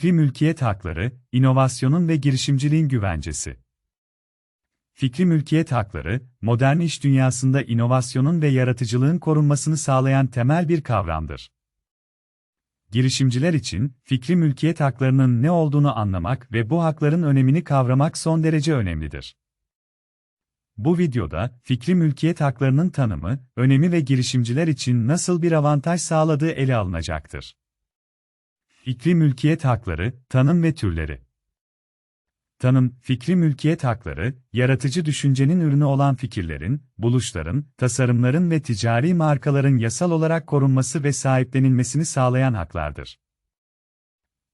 Fikri mülkiyet hakları, inovasyonun ve girişimciliğin güvencesi. Fikri mülkiyet hakları, modern iş dünyasında inovasyonun ve yaratıcılığın korunmasını sağlayan temel bir kavramdır. Girişimciler için, fikri mülkiyet haklarının ne olduğunu anlamak ve bu hakların önemini kavramak son derece önemlidir. Bu videoda, fikri mülkiyet haklarının tanımı, önemi ve girişimciler için nasıl bir avantaj sağladığı ele alınacaktır. Fikri mülkiyet hakları, tanım ve türleri. Tanım, fikri mülkiyet hakları, yaratıcı düşüncenin ürünü olan fikirlerin, buluşların, tasarımların ve ticari markaların yasal olarak korunması ve sahiplenilmesini sağlayan haklardır.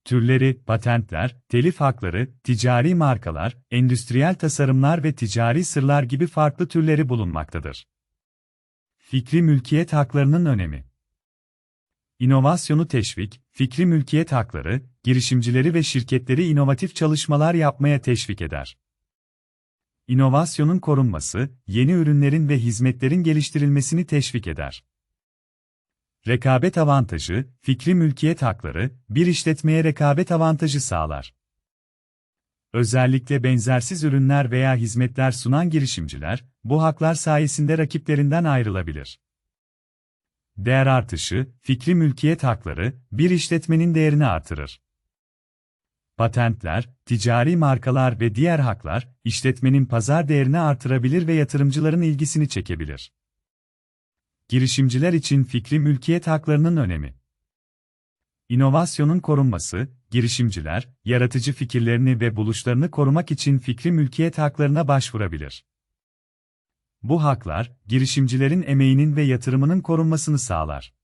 Türleri, patentler, telif hakları, ticari markalar, endüstriyel tasarımlar ve ticari sırlar gibi farklı türleri bulunmaktadır. Fikri mülkiyet haklarının önemi İnovasyonu teşvik, fikri mülkiyet hakları, girişimcileri ve şirketleri inovatif çalışmalar yapmaya teşvik eder. İnovasyonun korunması, yeni ürünlerin ve hizmetlerin geliştirilmesini teşvik eder. Rekabet avantajı, fikri mülkiyet hakları, bir işletmeye rekabet avantajı sağlar. Özellikle benzersiz ürünler veya hizmetler sunan girişimciler, bu haklar sayesinde rakiplerinden ayrılabilir. Değer artışı, fikri mülkiyet hakları, bir işletmenin değerini artırır. Patentler, ticari markalar ve diğer haklar, işletmenin pazar değerini artırabilir ve yatırımcıların ilgisini çekebilir. Girişimciler için fikri mülkiyet haklarının önemi. İnovasyonun korunması, girişimciler, yaratıcı fikirlerini ve buluşlarını korumak için fikri mülkiyet haklarına başvurabilir. Bu haklar, girişimcilerin emeğinin ve yatırımının korunmasını sağlar.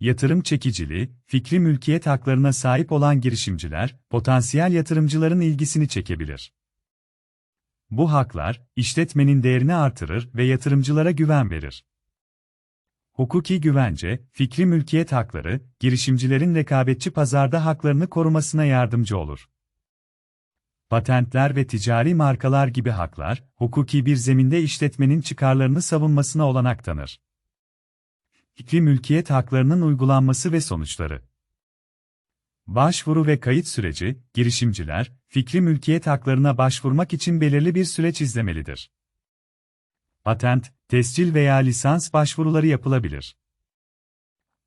Yatırım çekiciliği, fikri mülkiyet haklarına sahip olan girişimciler, potansiyel yatırımcıların ilgisini çekebilir. Bu haklar, işletmenin değerini artırır ve yatırımcılara güven verir. Hukuki güvence, fikri mülkiyet hakları, girişimcilerin rekabetçi pazarda haklarını korumasına yardımcı olur. Patentler ve ticari markalar gibi haklar, hukuki bir zeminde işletmenin çıkarlarını savunmasına olanak tanır. Fikri mülkiyet haklarının uygulanması ve sonuçları Başvuru ve kayıt süreci, girişimciler, fikri mülkiyet haklarına başvurmak için belirli bir süreç izlemelidir. Patent, tescil veya lisans başvuruları yapılabilir.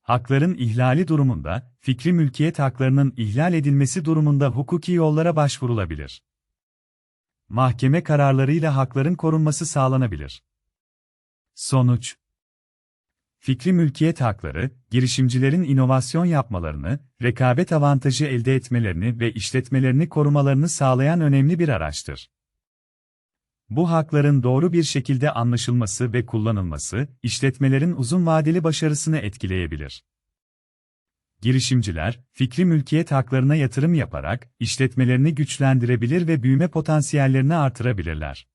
Hakların ihlali durumunda, fikri mülkiyet haklarının ihlal edilmesi durumunda hukuki yollara başvurulabilir. Mahkeme kararlarıyla hakların korunması sağlanabilir. Sonuç Fikri mülkiyet hakları, girişimcilerin inovasyon yapmalarını, rekabet avantajı elde etmelerini ve işletmelerini korumalarını sağlayan önemli bir araçtır. Bu hakların doğru bir şekilde anlaşılması ve kullanılması, işletmelerin uzun vadeli başarısını etkileyebilir. Girişimciler, fikri mülkiyet haklarına yatırım yaparak, işletmelerini güçlendirebilir ve büyüme potansiyellerini artırabilirler.